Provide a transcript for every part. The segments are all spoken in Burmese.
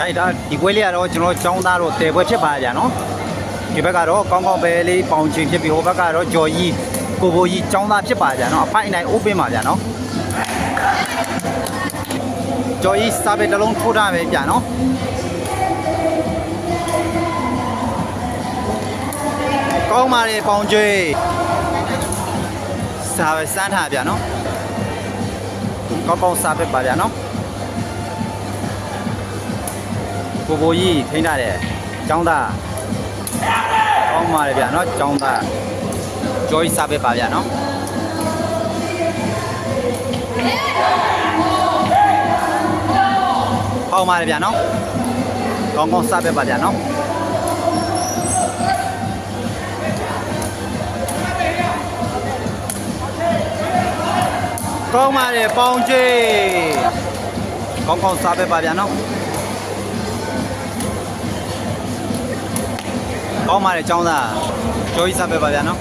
ကြိုက်တာဒီပွဲလေးကတော့ကျွန်တော်ចောင်းသားတော့တဲပွဲဖြစ်ပါကြနော်ဒီဘက်ကတော့ကောင်းကောင်းပဲလေးပေါင်ချင်းဖြစ်ပြီးဟိုဘက်ကတော့ဂျော်ကြီးကိုဘိုကြီးចောင်းသားဖြစ်ပါကြနော်အဖိုင်နိုင် open ပါကြနော်ဂျော်ကြီးစာပေတစ်လုံးထိုးထားပဲကြနော်ကောင်းပါလေပေါင်ကျွေးစာပဲစမ်းထားဗျာနော်ကောင်းကောင်းစာပဲပါဗျာနော် ကိုဘိုကြီးထိန်းထားတယ်ចောင်းသားကောင်းပါလေဗျာเนาะចောင်းသားကြောကြီးစားပဲပါဗျာเนาะဟောင်းပါလေဗျာเนาะကောင်းကောင်းစားပဲပါဗျာเนาะကောင်းပါလေပေါင်ကြီးကောင်းကောင်းစားပဲပါဗျာเนาะ ကောင်းပါတယ်ចောင်းသားကြောကြီးစားပဲပါဗျာနော်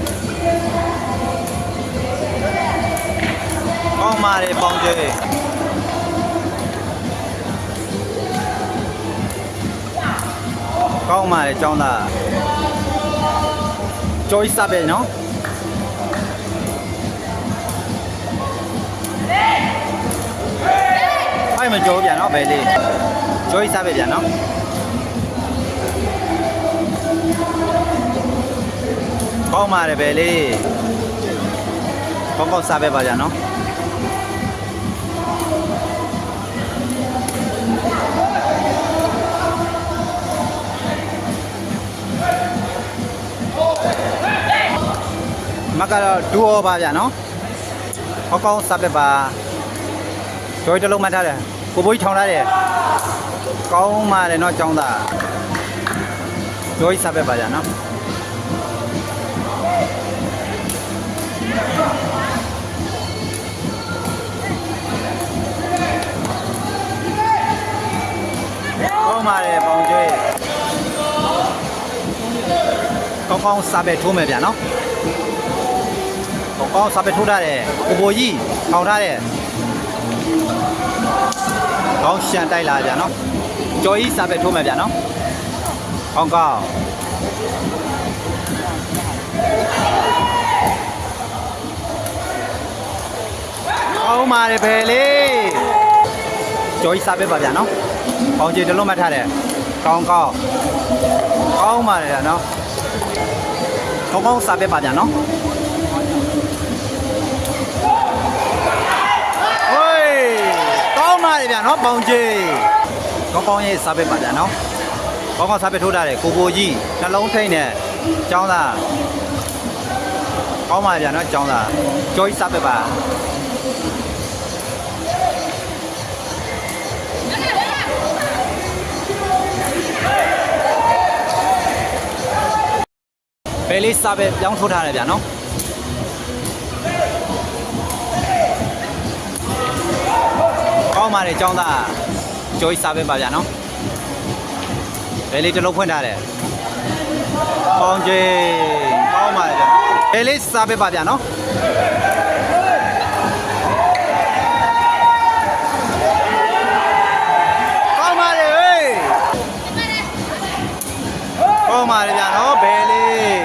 ကောင်းပါတယ်ပေါင်ကျဲကောင်းပါတယ်ចောင်းသားကြောကြီးစားပဲနော်အဲ့မကြောပြန်နော်ဘယ်လေးကြောကြီးစားပဲပြန်နော် ကောင်းပါတယ်ပဲလေကောင်းကောင်းစားပဲပါကြနော်မကတော့ဒူအောပါဗျာနော်ကောင်းကောင်းစားပဲပါကြိုးတစ်လုံးမှတ်ထားတယ်ကိုဘိုးကြီးထောင်ထားတယ်ကောင်းပါတယ်နော်ចောင်းသားကြိုးကြီးစားပဲပါဗျာနော် ကောင်းပါတယ်ပေါင်ကျွေးကောင်းကောင်းစားပဲထိုးမယ်ဗျာနော်ကောင်းကောင်းစားပဲထိုးထားတယ်ကိုဘိုကြီးထောင်ထားတယ်ကောင်းရှန်တိုက်လာဗျာနော်ကြော်ကြီးစားပဲထိုးမယ်ဗျာနော်ကောင်းကောင်းကောင်းပါတယ်ပဲလေကြော်ကြီးစားပဲပါဗျာနော် ပေါင်ကြီးတစ်လုံးမှတ်ထားတယ်ကောင်းကောင်းကောင်းပါလေနော်ကောင်းကောင်းစားပြပါဗျာနော်ဟိုးကောင်းပါလေဗျာနော်ပေါင်ကြီးကောင်းကောင်းရေးစားပြပါဗျာနော်ကောင်းကောင်းစားပြထိုးထားတယ်ကိုကိုကြီးနှလုံးထိတ်နဲ့ចောင်းသားကောင်းပါလေဗျာနော်ចောင်းသားကြောကြီးစားပြပါ ဘယ်လေးစားပဲပြောင်းထိုးထားတယ်ဗျာနော်ကောင်းပါတယ်ចောင်းသားကြိုးစားပဲပါဗျာနော်ဘယ်လေးတစ်လုံးဖွင့်ထားတယ်ပေါင်းကြီးကောင်းပါတယ်ဗျာဘယ်လေးစားပဲပါဗျာနော် ပါတယ်ဗျာနော်ဘယ်လေး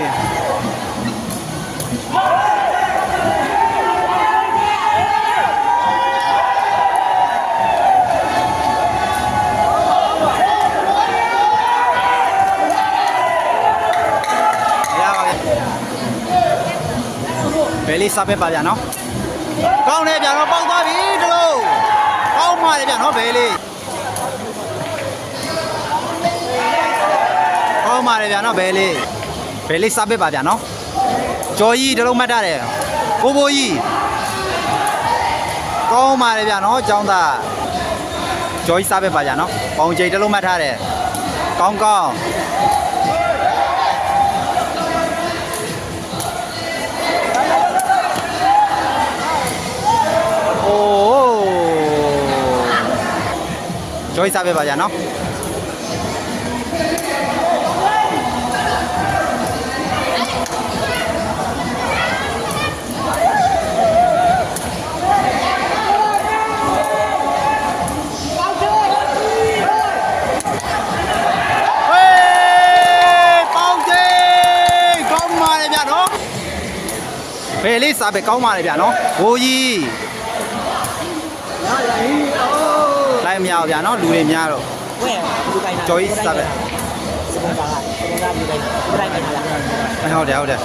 ရပါပြီဘယ်လေးစားပဲပါဗျာနော်ကောင်းတယ်ဗျာနော်ပေါက်သွားပြီတလို့ကောင်းပါလေဗျာနော်ဘယ်လေး ပါတယ်ဗျာနော်ဘဲလေးဘဲလေးစားပစ်ပါဗျာနော်ကျော်ကြီးတလုံးမှတ်တာတယ်ကိုဘိုးကြီးကောင်းပါတယ်ဗျာနော်ចောင်းသားကျော်ကြီးစားပစ်ပါဗျာနော်ပေါင်ကြိတ်တလုံးမှတ်ထားတယ်ကောင်းကောင်းကျော်ကြီးစားပေးပါကြနော် ဘယ်လေးစားပဲကောင်းပါလေဗျာနော်ဘိုးကြီးလိုက်မရအောင်ဗျာနော်လူတွေများတော့ဝဲဒီကိုင်းတာကျော်ကြီးစားပဲစပွန်ဆာကစပွန်ဆာဒီကိုင်းဒီကိုင်းနေတာဟုတ်တယ်ဟုတ်တယ်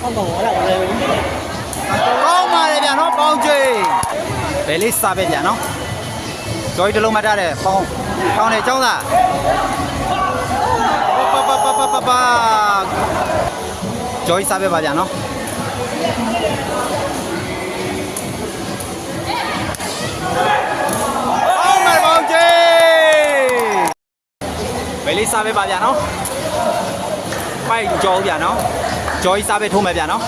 ဟုတ်ကောအဲ့ဒါလည်းဝင်နေတယ်ကောင်းပါလေဗျာနော်ပေါင်းကျွေးဘယ်လေးစားပဲဗျာနော်ကျော်ကြီးတစ်လုံးမှတ်ထားတယ်ပေါင်းပေါင်းတယ်ចောင်းသား ပပပပပပကျော်ကြီးစားပဲပါဗျာနော်ပေါင်းမယ်ပေါင်းကျွေးဘယ်လေးစားပဲပါဗျာနော်ပိုက်ကြောဗျာနော်ကျော်ကြီးစားပဲထိုးမယ်ဗျာနော်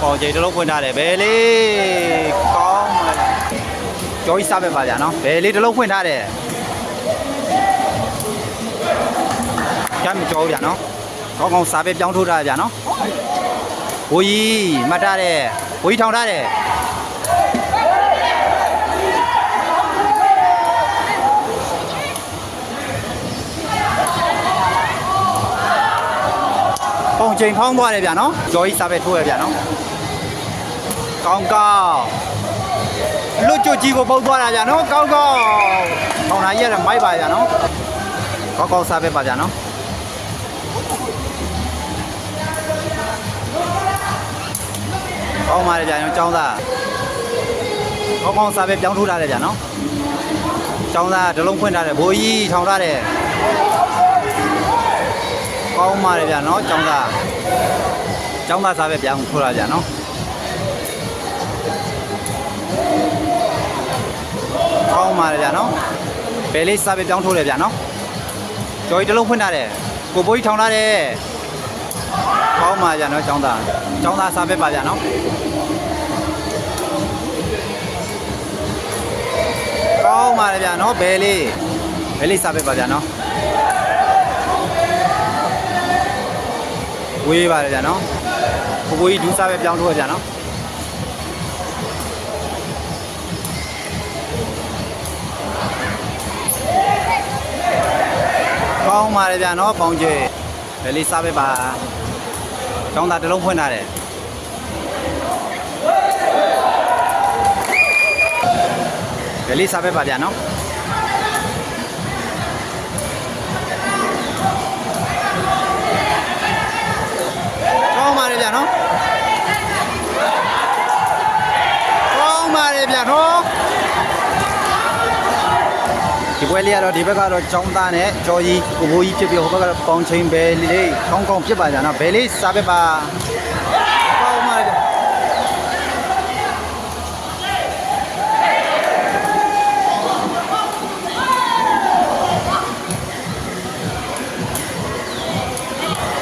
ပေါ်ကြိတ်တစ်လုံးဖွင့်ထားတယ်ဘယ်လေးကောင်းမလဲကြောကြီးစားပဲပါဗျာနော်ဘယ်လေးတစ်လုံးဖွင့်ထားတယ် ကြမ်းမကြောဘူးဗျာနော်ကောင်းကောင်းစားပဲပြောင်းထိုးထားတယ်ဗျာနော်ဘိုးကြီးမှတ်ထားတယ်ဘိုးကြီးထောင်ထားတယ်ပုံချိန်ဖောင်းသွားတယ်ဗျာနော်ကြောကြီးစားပဲထိုးရဗျာနော်ကောင်းကောင်းလွတ်ကျွတ်ကြီးကိုပုတ်သွားတာဗျာနော်ကောင်းကောင်းထောင်လာကြီးရတယ်မိုက်ပါဗျာနော်ကောင်းကောင်းစားပဲပါဗျာနော် ကောင်းပါလေဗျာနော်ចောင်းသားကောင်းကောင်းစားပဲပြောင်းထိုးထားတယ်ဗျာနော်ចောင်းသားတစ်လုံးဖွင့်ထားတယ်ဘိုးကြီးထောင်ထားတယ် ကောင်းပါလေဗျာနော်ចောင်းသားចောင်းသားစားပဲပြန်ထိုးလာဗျာနော်ကောင်းပါလေဗျာနော်ဘယ်လေးစားပဲပြောင်းထိုးတယ်ဗျာနော်ကြော်ကြီးတစ်လုံးဖွင့်ထားတယ်ကိုဘိုးကြီးထောင်ထားတယ် ကောင်းပါဗျာနော်ចောင်းသားចောင်းသားစားပဲပါဗျာနော်ကောင်းပါလေဗျာနော်ဘယ်လေးဘယ်လေးစားပဲပါဗျာနော်ဝေးပါတယ်ဗျာနော်ကိုကိုကြီးဒူးစားပဲပြောင်းထိုးရဗျာနော်ကောင်းပါတယ်ဗျာနော်ပေါင်ကျဲဘယ်လေးစားပဲပါ ကျောင်းသားတစ်လုံးဖွင့်ထားတယ်ဘယ်လေးစားပဲပါဗျာနော် ပွဲလေးကတော့ဒီဘက်ကတော့ចောင်းသားနဲ့ကြော်ကြီးကိုဘိုးကြီးဖြစ်ပြီးဟိုဘက်ကတော့ပေါင်ချင်းပဲလေးကောင်းကောင်းဖြစ်ပါကြနော်ဘယ်လေးစားပဲပါကောင်းပါတယ်ဗျာ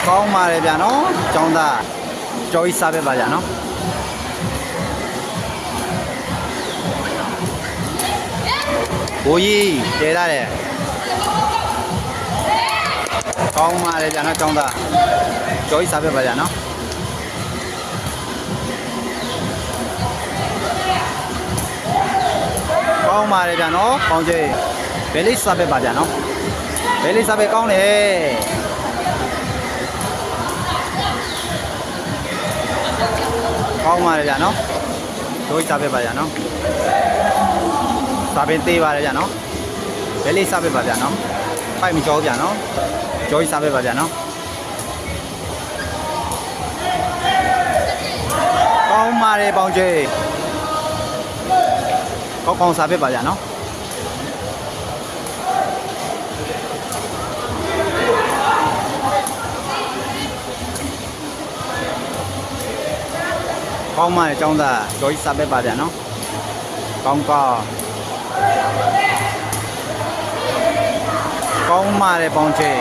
ကောင်းပါတယ်ဗျာနော်ចောင်းသားကြော်ကြီးစားပဲပါကြနော် ဘိုးကြီးတဲထားတယ်ကောင်းပါတယ်ဗျာနော်ចောင်းသားကြော်ကြီးစားပဲပါကြနော်ကောင်းပါတယ်ဗျာနော်ပေါင်ကျဲဘယ်လေးစားပဲပါဗျာနော်ဘယ်လေးစားပဲကောင်းတယ်ကောင်းပါလေဗျာနော်တို့စားပေးပါဗျာနော် စားပင်သေးပါလေဗျာနော်ဘယ်လေးစားပေးပါဗျာနော်ပိုက်မကြောဗျာနော်ကြောကြီးစားပေးပါဗျာနော်ကောင်းပါလေပေါင်ကျဲကောင်းကောင်းစားပေးပါဗျာနော်ကောင်းပါလေចောင်းသားကြောကြီးစားပေးပါဗျာနော်ကောင်းကောင်း ကောင်းပါလေပေါင်ကျဲ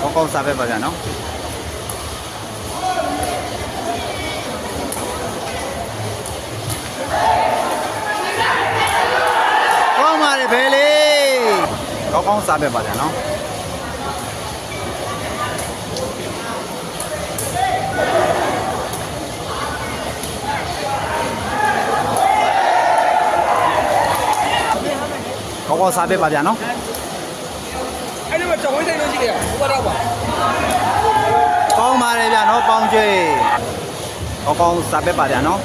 ကောင်းကောင်းစားပေးပါဗျာနော်ကောင်းပါလေဘယ်လေးကောင်းကောင်းစားပေးပါဗျာနော် ကောင်းကောင်းစားပေးပါဗျာနော်အဲ့ဒီမှာတော့ကြောင်ဝင်းတိုင်းလို့ရှိတယ်ဟိုဘက်တော့ပါကောင်းပါတယ်ဗျာနော်ပေါင်းကျွေးကောင်းကောင်းစားပက်ပါဗျာနော်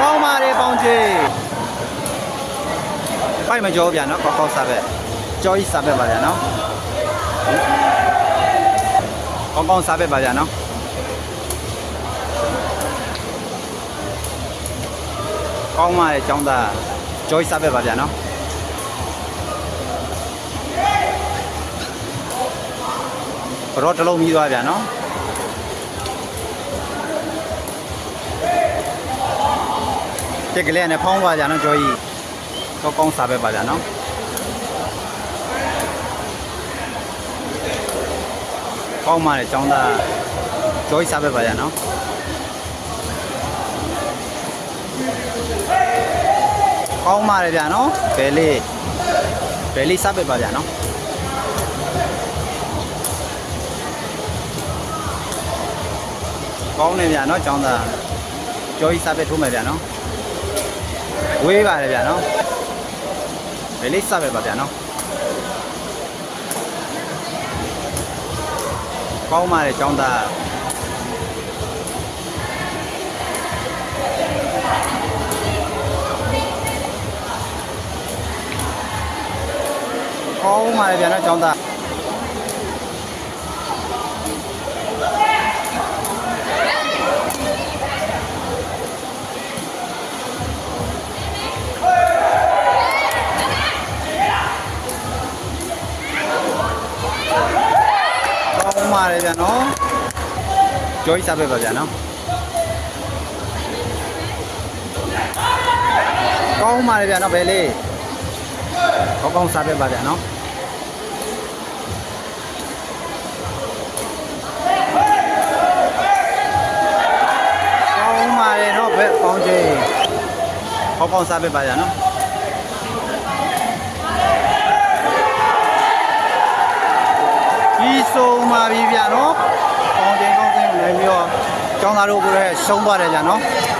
ကောင်းပါတယ်ပေါင်းကျွေးပိုက်မကြောဗျာနော်ကောင်းကောင်းစားပက်ကြောကြီးစားပက်ပါဗျာနော်ကောင်းကောင်းစားပက်ပါဗျာနော် ကောင်းပါတယ်ចောင်းသားကြောကြီးစားပက်ပါဗျာနော်တော့တစ်လုံးပြီးသွားပြန်နော်တက်ကလေးနဲ့ဖောင်းသွားကြနော်ကြောကြီးတော့ကောင်းစားပဲပါဗျာနော်ကောင်းပါလေចောင်းသားကြောကြီးစားပဲပါဗျာနော် ကောင်းပါတယ်ဗျာနော်ဘယ်လေးဘယ်လေးစပစ်ပါဗျာနော်ကောင်းနေဗျာနော်ကျောင်းသားကြောကြီးစပစ်ထိုးမယ်ဗျာနော်ဝေးပါတယ်ဗျာနော်ဘယ်လေးစပစ်ပါဗျာနော်ကောင်းပါတယ်ကျောင်းသား ကောင်းပါတယ်ဗျာနော်ကြောကြီးစားပဲပါဗျာနော်ကော ကောင်းကောင်းစားပဲပါဗျာနော်ပြီးဆုံးပါပြီဗျာနော်။ကောင်းချိန်ကောင်းချိန်နိုင်ပြီးတော့ကျောင်းသားတို့ကိုလည်းရှုံးသွားတယ်ဗျာနော်။